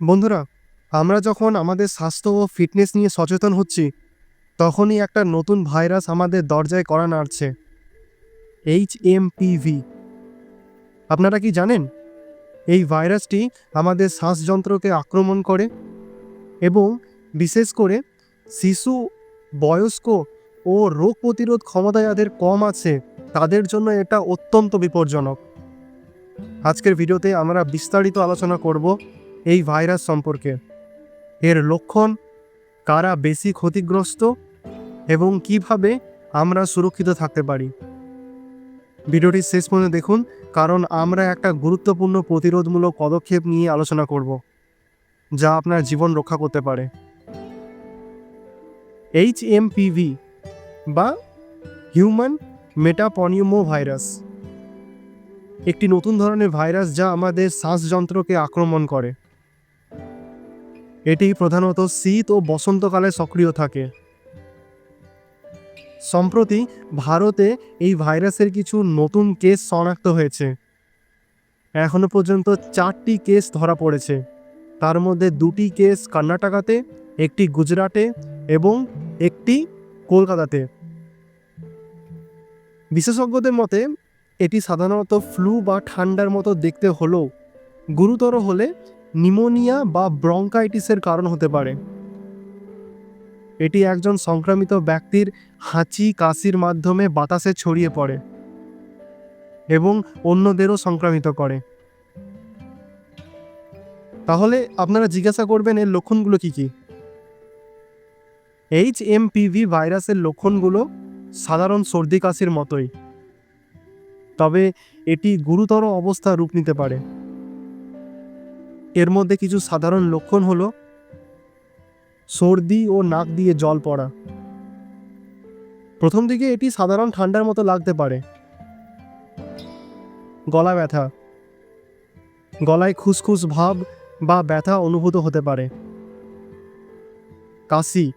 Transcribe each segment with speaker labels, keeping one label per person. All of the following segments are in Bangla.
Speaker 1: বন্ধুরা, আমরা যখন আমাদের স্বাস্থ্য ও ফিটনেস নিয়ে সচেতন হচ্ছি, তখনই একটা নতুন ভাইরাস আমাদের দরজায় করা নাড়ছে এইচ এম পিভি আপনারা কি জানেন, এই ভাইরাসটি আমাদের শ্বাসযন্ত্রকে আক্রমণ করে এবং বিশেষ করে শিশু, বয়স্ক ও রোগ প্রতিরোধ ক্ষমতা যাদের কম আছে, তাদের জন্য এটা অত্যন্ত বিপজ্জনক। আজকের ভিডিওতে আমরা বিস্তারিত আলোচনা করব এই ভাইরাস সম্পর্কে। এর লক্ষণ, কারা বেশি ক্ষতিগ্রস্ত এবং কীভাবে আমরা সুরক্ষিত থাকতে পারি। ভিডিওটি শেষ পর্যন্ত দেখুন, কারণ আমরা একটা গুরুত্বপূর্ণ প্রতিরোধমূলক পদক্ষেপ নিয়ে আলোচনা করব, যা আপনার জীবন রক্ষা করতে পারে। এইচ এম পিভি বা হিউম্যান মেটাপনিউমো ভাইরাস একটি নতুন ধরনের ভাইরাস যা আমাদের শ্বাসযন্ত্রকে আক্রমণ করে। এটি প্রধানত শীত ও বসন্তকালে সক্রিয় থাকে। সম্প্রতি ভারতে এই ভাইরাসের কিছু নতুন কেস শনাক্ত হয়েছে। এখনও পর্যন্ত চারটি কেস ধরা পড়েছে। তার মধ্যে দুটি কেস কর্ণাটকাতে, একটি গুজরাটে এবং একটি কলকাতাতে। বিশেষজ্ঞদের মতে, এটি সাধারণত ফ্লু বা ঠান্ডার মতো দেখতে হলেও গুরুতর হলে নিমোনিয়া বা ব্রঙ্কাইটিসের কারণ হতে পারে। এটি একজন সংক্রামিত ব্যক্তির হাঁচি, কাশির মাধ্যমে বাতাসে ছড়িয়ে পড়ে এবং অন্যদেরও সংক্রামিত করে। তাহলে আপনারা জিজ্ঞাসা করবেন এর লক্ষণগুলো কি কি? এইচ এম পিভি ভাইরাসের লক্ষণগুলো সাধারণ সর্দি, কাশির মতোই। তবে এটি গুরুতর অবস্থা রূপ নিতে পারে। এর মধ্যে কিছু সাধারণ লক্ষণ হলো সর্দি ও নাক দিয়ে জল পড়া। প্রথম দিকে এটি সাধারণ ঠান্ডার মতো লাগতে পারে। গলা ব্যথা। গলায় খুসখুস ভাব বা ব্যথা অনুভূত হতে পারে। কাশি।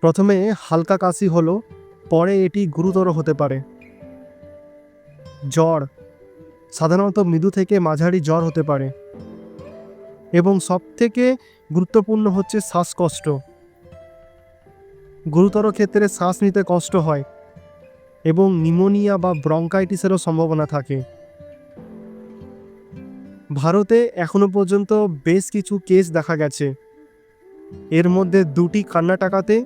Speaker 1: প্রথমে হালকা কাশি হলো, পরে এটি গুরুতর হতে পারে। জ্বর। সাধারণত মৃদু থেকে মাঝারি জ্বর হতে পারে। এবং সবথেকে গুরুত্বপূর্ণ হচ্ছে শ্বাসকষ্ট। গুরুতর ক্ষেত্রে শ্বাস নিতে কষ্ট হয় এবং নিমোনিয়া বা ব্রঙ্কাইটিসেরও সম্ভাবনা থাকে। ভারতে এখনও পর্যন্ত বেশ কিছু কেস দেখা গেছে। এর মধ্যে দুটি কর্ণাটকাতে,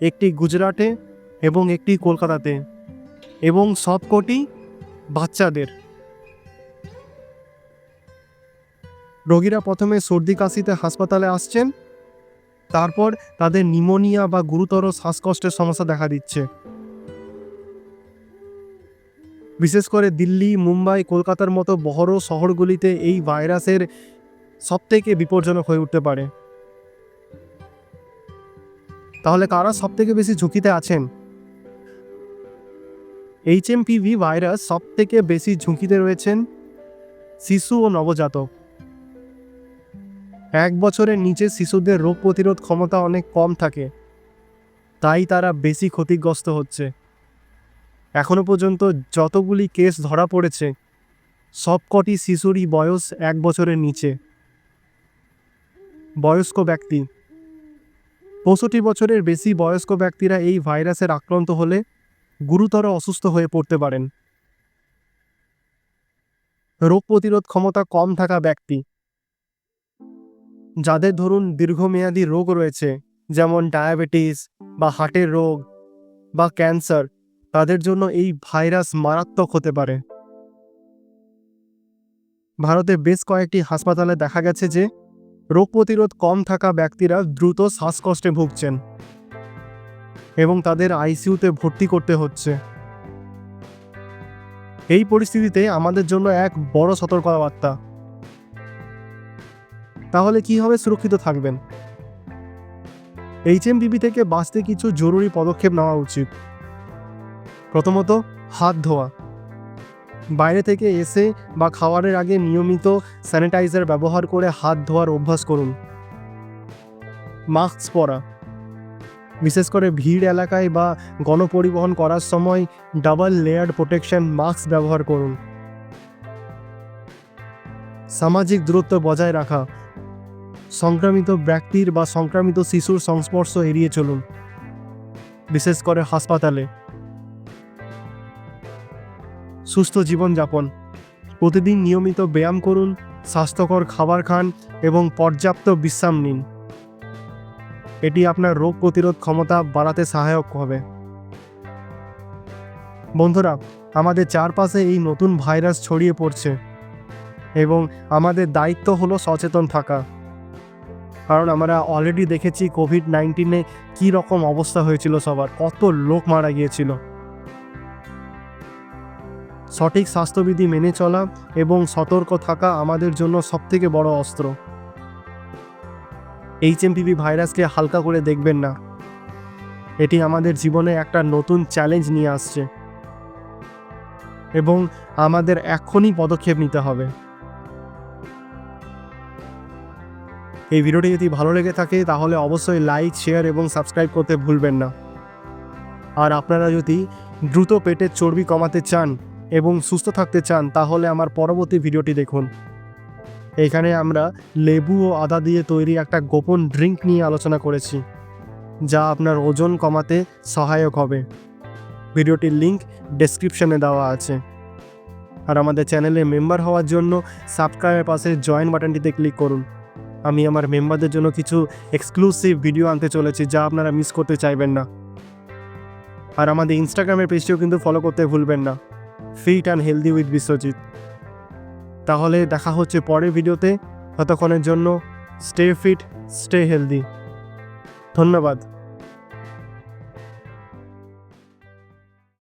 Speaker 1: একটি গুজরাটে এবং একটি কলকাতাতে এবং সবকটি বাচ্চাদের। রোগীরা প্রথমে সর্দি কাশিতে হাসপাতালে আসছেন। তারপর তাদের নিমোনিয়া বা গুরুতর শ্বাসকষ্টের সমস্যা দেখা দিচ্ছে। বিশেষ করে দিল্লি, মুম্বাই, কলকাতার মতো বড় শহরগুলিতে এই ভাইরাসের সবথেকে বিপজ্জনক হয়ে উঠতে পারে। তাহলে কারা সবথেকে বেশি ঝুঁকিতে আছেন? এইচএমপিভি ভাইরাস সবথেকে বেশি ঝুঁকিতে রয়েছেন শিশু ও নবজাতক। এক বছরের নিচে শিশুদের রোগ প্রতিরোধ ক্ষমতা অনেক কম থাকে। তাই তারা বেশি ক্ষতিগ্রস্ত হচ্ছে। এখনও পর্যন্ত যতগুলি কেস ধরা পড়েছে, সবকটি শিশুরই বয়স এক বছরের নিচে। বয়স্ক ব্যক্তি। পঁয়ষট্টি বছরের বেশি বয়স্ক ব্যক্তিরা এই ভাইরাসের আক্রান্ত হলে গুরুতর অসুস্থ হয়ে পড়তে পারেন। রোগ প্রতিরোধ ক্ষমতা কম থাকা ব্যক্তি। যাদের ধরুন দীর্ঘমেয়াদী রোগ রয়েছে, যেমন ডায়াবেটিস বা হার্টের রোগ বা ক্যান্সার, তাদের জন্য এই ভাইরাস মারাত্মক হতে পারে। ভারতে বেশ কয়েকটি হাসপাতালে দেখা গেছে যে, রোগ প্রতিরোধ কম থাকা ব্যক্তিরা দ্রুত শ্বাসকষ্টে ভুগছেন এবং তাদের আইসিইউতে ভর্তি করতে হচ্ছে। এই পরিস্থিতিতে আমাদের জন্য এক বড় সতর্কবার্তা। তাহলে কীভাবে সুরক্ষিত থাকবেন। এইচএমবিবি থেকে বাঁচতে কিছু জরুরি পদক্ষেপ নেওয়া উচিত। প্রথমত, হাত ধোয়া। বাইরে থেকে এসে বা খাওয়ারের আগে নিয়মিত স্যানিটাইজার ব্যবহার করে হাত ধোয়ার অভ্যাস করুন। মাস্ক পরা। বিশেষ করে ভিড় এলাকায় বা গণপরিবহন করার সময় ডাবল লেয়ার্ড প্রোটেকশন মাস্ক ব্যবহার করুন। সামাজিক দূরত্ব বজায় রাখা। সংক্রামিত ব্যক্তির বা সংক্রামিত শিশুর সংস্পর্শ এড়িয়ে চলুন। বিশেষ করে হাসপাতালে। সুস্থ জীবনযাপন। প্রতিদিন নিয়মিত ব্যায়াম করুন, স্বাস্থ্যকর খাবার খান এবং পর্যাপ্ত বিশ্রাম নিন। এটি আপনার রোগ প্রতিরোধ ক্ষমতা বাড়াতে সহায়ক হবে। বন্ধুরা, আমাদের চারপাশে এই নতুন ভাইরাস ছড়িয়ে পড়ছে এবং আমাদের দায়িত্ব হলো সচেতন থাকা। কারণ আমরা অলরেডি দেখেছি কোভিড নাইন্টিনে কী রকম অবস্থা হয়েছিল সবার, কত লোক মারা গিয়েছিল। সঠিক স্বাস্থ্যবিধি মেনে চলা এবং সতর্ক থাকা আমাদের জন্য সবথেকে বড় অস্ত্র। এইচএমপিভি ভাইরাসকে হালকা করে দেখবেন না। এটি আমাদের জীবনে একটা নতুন চ্যালেঞ্জ নিয়ে আসছে। এবং আমাদের এখনই পদক্ষেপ নিতে হবে। এই ভিডিওটি যদি ভালো লেগে থাকে, তাহলে অবশ্যই লাইক শেয়ার এবং সাবস্ক্রাইব করতে ভুলবেন না। আর আপনারা যদি দ্রুত পেটের চর্বি কমাতে চান এবং সুস্থ থাকতে চান, তাহলে আমার পরবর্তী ভিডিওটি দেখুন। এখানে আমরা লেবু ও আদা দিয়ে তৈরি একটা গোপন ড্রিঙ্ক নিয়ে আলোচনা করেছি, যা আপনার ওজন কমাতে সহায়ক হবে। ভিডিওটির লিঙ্ক ডেসক্রিপশনে দেওয়া আছে। আর আমাদের চ্যানেলে মেম্বার হওয়ার জন্য সাবস্ক্রাইবের পাশে জয়েন বাটনটিতে ক্লিক করুন। আমি আমার মেম্বারদের জন্য কিছু এক্সক্লুসিভ ভিডিও আনতে চলেছি যা আপনারা মিস করতে চাইবেন না। আর আমাদের ইনস্টাগ্রামের পেজটিও কিন্তু ফলো করতে ভুলবেন না। Fit and healthy with Biswajit তাহলে দেখা হচ্ছে পরের ভিডিওতে ততক্ষণের জন্য স্টে ফিট স্টে হেলদি ধন্যবাদ।